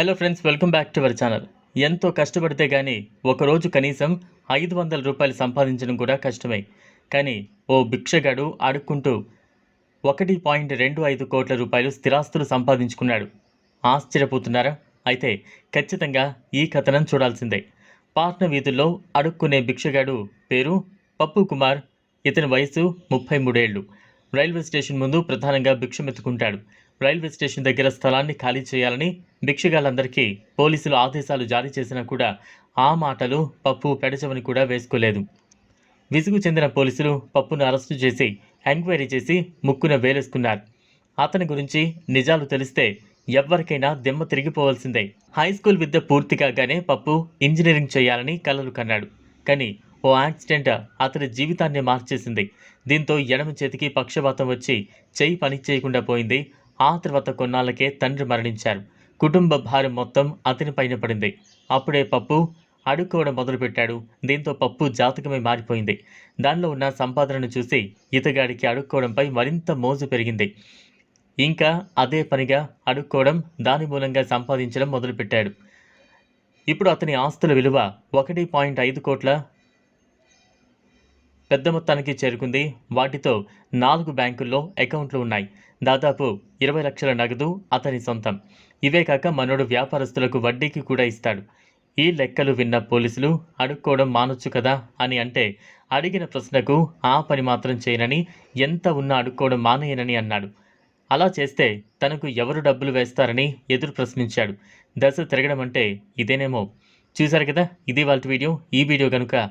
Hello friends welcome back to our channel ఎంతో కష్టపడితే కానీ ఒకరోజు కనీసం ఐదు వందల రూపాయలు సంపాదించడం కూడా కష్టమే. కానీ ఓ భిక్షగాడు అడుక్కుంటూ ఒకటి పాయింట్ రెండు ఐదు కోట్ల రూపాయలు స్థిరాస్తులు సంపాదించుకున్నాడు. ఆశ్చర్యపోతున్నారా? అయితే ఖచ్చితంగా ఈ కథనం చూడాల్సిందే. పాట్న వీధుల్లో అడుక్కునే భిక్షగాడు పేరు పప్పు కుమార్ ఇతని వయసు ముప్పై మూడేళ్ళు రైల్వే స్టేషన్ ముందు ప్రధానంగా భిక్షమెత్తుకుంటాడు. రైల్వే స్టేషన్ దగ్గర స్థలాన్ని ఖాళీ చేయాలని భిక్షగాళ్ళందరికీ పోలీసులు ఆదేశాలు జారీ చేసినా కూడా ఆ మాటలు పప్పు పెడచవని కూడా వేసుకోలేదు. విసుగు చెందిన పోలీసులు పప్పును అరెస్టు చేసి ఎంక్వైరీ చేసి ముక్కున వేలేసుకున్నారు. అతని గురించి నిజాలు తెలిస్తే ఎవ్వరికైనా దిమ్మ తిరిగిపోవాల్సిందే. హై స్కూల్ విద్య పూర్తి కాగానే పప్పు ఇంజనీరింగ్ చేయాలని కలలు కన్నాడు. కానీ ఓ యాక్సిడెంట్ అతని జీవితాన్ని మార్చేసింది. దీంతో ఎడమ చేతికి పక్షవాతం వచ్చి చెయ్యి పని చేయకుండా పోయింది. ఆ తర్వాత కొన్నాళ్ళకే తండ్రి మరణించారు. కుటుంబ భారం మొత్తం అతని పైన పడింది. అప్పుడే పప్పు అడుక్కోవడం మొదలుపెట్టాడు. దీంతో పప్పు జాతకమే మారిపోయింది. దానిలో ఉన్న సంపాదనను చూసి ఇతగాడికి అడుక్కోవడంపై మరింత మోజు పెరిగింది. ఇంకా అదే పనిగా అడుక్కోవడం దాని మూలంగా సంపాదించడం మొదలుపెట్టాడు. ఇప్పుడు అతని ఆస్తుల విలువ ఒకటి పాయింట్ ఐదు కోట్ల పెద్ద మొత్తానికి చేరుకుంది. వాటితో నాలుగు బ్యాంకుల్లో అకౌంట్లు ఉన్నాయి. దాదాపు ఇరవై లక్షల నగదు అతని సొంతం. ఇవే కాక మనోడు వ్యాపారస్తులకు వడ్డీకి కూడా ఇస్తాడు. ఈ లెక్కలు విన్న పోలీసులు అడుక్కోవడం మానొచ్చు కదా అని అంటే అడిగిన ప్రశ్నకు ఆ పని మాత్రం చేయనని ఎంత ఉన్నా అడుక్కోవడం మానేయనని అన్నాడు. అలా చేస్తే తనకు ఎవరు డబ్బులు వేస్తారని ఎదురు ప్రశ్నించాడు. దశ తిరగడం అంటే ఇదేనేమో. చూశారు కదా? ఇది వాళ్ళ వీడియో. ఈ వీడియో కనుక